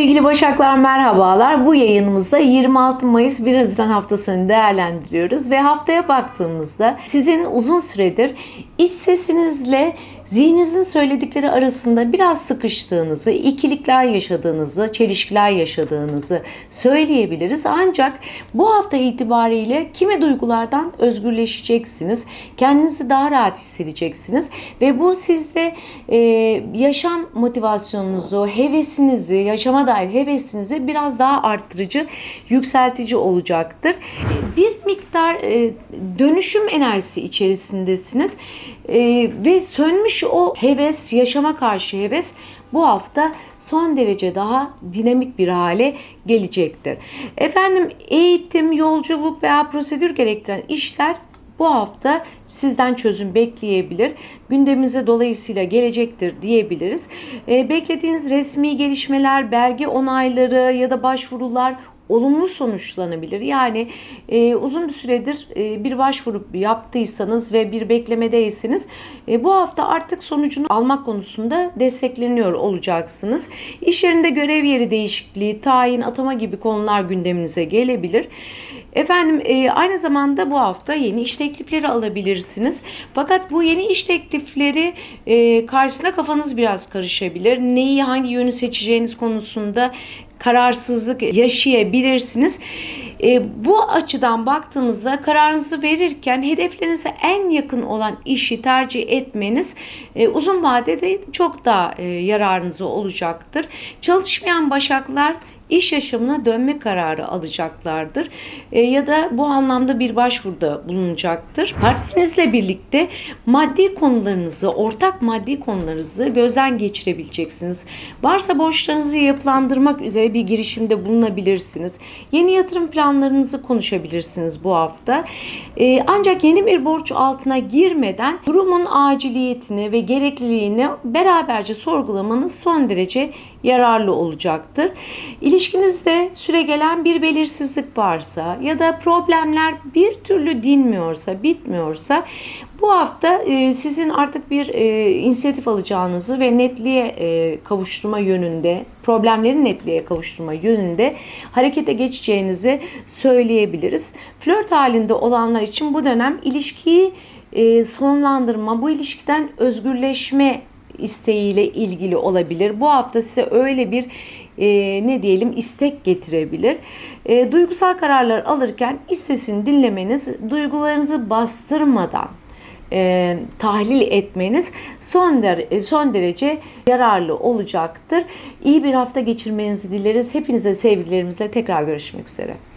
Sevgili Başaklar merhabalar. Bu yayınımızda 26 Mayıs 1 Haziran haftasını değerlendiriyoruz ve haftaya baktığımızda sizin uzun süredir iç sesinizle zihninizin söyledikleri arasında biraz sıkıştığınızı, ikilikler yaşadığınızı, çelişkiler yaşadığınızı söyleyebiliriz. Ancak bu hafta itibariyle kimi duygulardan özgürleşeceksiniz. Kendinizi daha rahat hissedeceksiniz ve bu sizde e, yaşam motivasyonunuzu, hevesinizi, yaşama dair hevesinizi biraz daha arttırıcı, yükseltici olacaktır. Bir miktar e, dönüşüm enerjisi içerisindesiniz E, ve sönmüş o heves, yaşama karşı heves bu hafta son derece daha dinamik bir hale gelecektir. Efendim eğitim, yolculuk veya prosedür gerektiren işler bu hafta sizden çözüm bekleyebilir. Gündemimize dolayısıyla gelecektir diyebiliriz. E, beklediğiniz resmi gelişmeler, belge onayları ya da başvurular olumlu sonuçlanabilir. Yani e, uzun bir süredir e, bir başvuru yaptıysanız ve bir beklemedeyseniz e, bu hafta artık sonucunu almak konusunda destekleniyor olacaksınız. İş yerinde görev yeri değişikliği, tayin, atama gibi konular gündeminize gelebilir. Efendim e, aynı zamanda bu hafta yeni iş teklifleri alabilirsiniz. Fakat bu yeni iş teklifleri e, karşısında kafanız biraz karışabilir. Neyi hangi yönü seçeceğiniz konusunda kararsızlık yaşayabilirsiniz. E, bu açıdan baktığımızda kararınızı verirken hedeflerinize en yakın olan işi tercih etmeniz e, uzun vadede çok daha e, yararınıza olacaktır. Çalışmayan başaklar iş yaşamına dönme kararı alacaklardır E, ya da bu anlamda bir başvuruda bulunacaktır. Partnerinizle birlikte maddi konularınızı, ortak maddi konularınızı gözden geçirebileceksiniz. Varsa borçlarınızı yapılandırmak üzere bir girişimde bulunabilirsiniz. Yeni yatırım planlarınızı konuşabilirsiniz bu hafta. E, ancak yeni bir borç altına girmeden durumun aciliyetini ve gerekliliğini beraberce sorgulamanız son derece yararlı olacaktır. İlişkinizde süre gelen bir belirsizlik varsa ya da problemler bir türlü dinmiyorsa, bitmiyorsa bu hafta e, sizin artık bir e, inisiyatif alacağınızı ve netliğe e, kavuşturma yönünde, problemleri netliğe kavuşturma yönünde harekete geçeceğinizi söyleyebiliriz. Flört halinde olanlar için bu dönem ilişkiyi sonlandırma, bu ilişkiden özgürleşme isteğiyle ilgili olabilir. Bu hafta size öyle bir e, ne diyelim istek getirebilir. E, duygusal kararlar alırken iç sesini dinlemeniz, duygularınızı bastırmadan e, tahlil etmeniz son, der, son derece yararlı olacaktır. İyi bir hafta geçirmenizi dileriz. Hepinize sevgilerimizle tekrar görüşmek üzere.